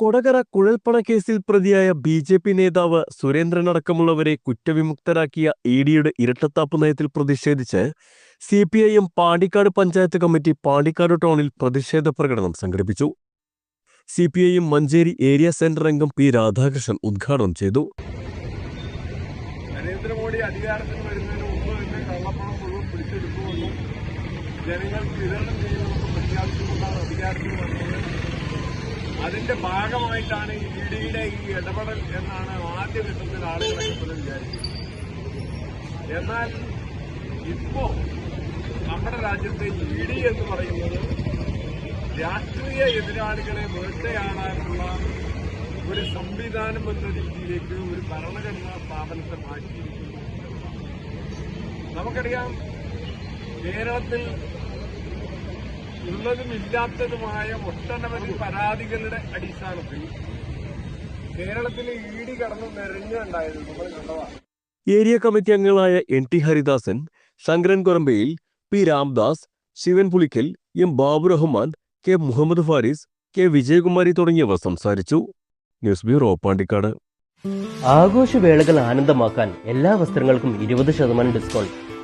Kodakara കുഴൽപ്പണ കേസിൽ പ്രതിയായ B J P നേതാവ് സുരേന്ദ്രൻ അടക്കമുള്ളവരെ കുറ്റവിമുക്തരാക്കിയ ഇ ഡിയുടെ ഇരട്ടത്താപ്പ് നയത്തിൽ പ്രതിഷേധിച്ച് C P I M Pandikkad panchayat committee Pandikkad ടൗണിൽ പ്രതിഷേധ പ്രകടനം സംഘടിപ്പിച്ചു. C P I M Manjeri area centre അംഗം പി രാധാകൃഷ്ണൻ ഉദ്ഘാടനം ചെയ്തു. നരേന്ദ്രമോദി അധികാരത്തിൽ വരുന്നതിന് മുമ്പ് തന്നെ കള്ളപ്പണം മുഴുവൻ പിടിച്ചെടുക്കുമെന്നും ജനങ്ങൾ വിതരണം ചെയ്യുമെന്നും പ്രഖ്യാപിച്ചുകൊണ്ടാണ് അധികാരത്തിൽ വന്നത്. അതിന്റെ ഭാഗമായിട്ടാണ് ഈ ഇ ഡിയുടെ ഈ ഇടപെടൽ എന്നാണ് ആദ്യഘട്ടത്തിൽ ആളുകളൊക്കെ പോലും വിചാരിക്കുന്നത്. എന്നാൽ ഇപ്പോ നമ്മുടെ രാജ്യത്തെ ഇ ഡി എന്ന് പറയുന്നത് രാഷ്ട്രീയ എതിരാളികളെ വേട്ടയാടാനുള്ള ഒരു സംവിധാനം എന്ന രീതിയിലേക്ക് ഒരു ഭരണഘടനാ സ്ഥാപനത്തെ മാറ്റിയിരിക്കുന്നു. നമുക്കറിയാം കേരളത്തിൽ ഉള്ളതും ഇല്ലാത്തതുമായ ഒട്ടനവധി പരാതികളുടെ അടിസ്ഥാനത്തിൽ കേരളത്തിൽ ഈടി കടന്നു നിറഞ്ഞുണ്ടായത് നമ്മൾ കണ്ടതാണ്. ഏരിയ കമ്മിറ്റി അംഗങ്ങളായ N T Haridasan Sankaran Korambayil P Ramdas Sivan Pulikkal M Babu Rahman K Muhammad Faris K Vijayakumari തുടങ്ങിയവർ സംസാരിച്ചു. News bureau Pandikkad. ആഘോഷവേളകൾ ആനന്ദമാക്കാൻ എല്ലാ വസ്ത്രങ്ങൾക്കും ഇരുപത് ശതമാനം ഡിസ്കൗണ്ട്.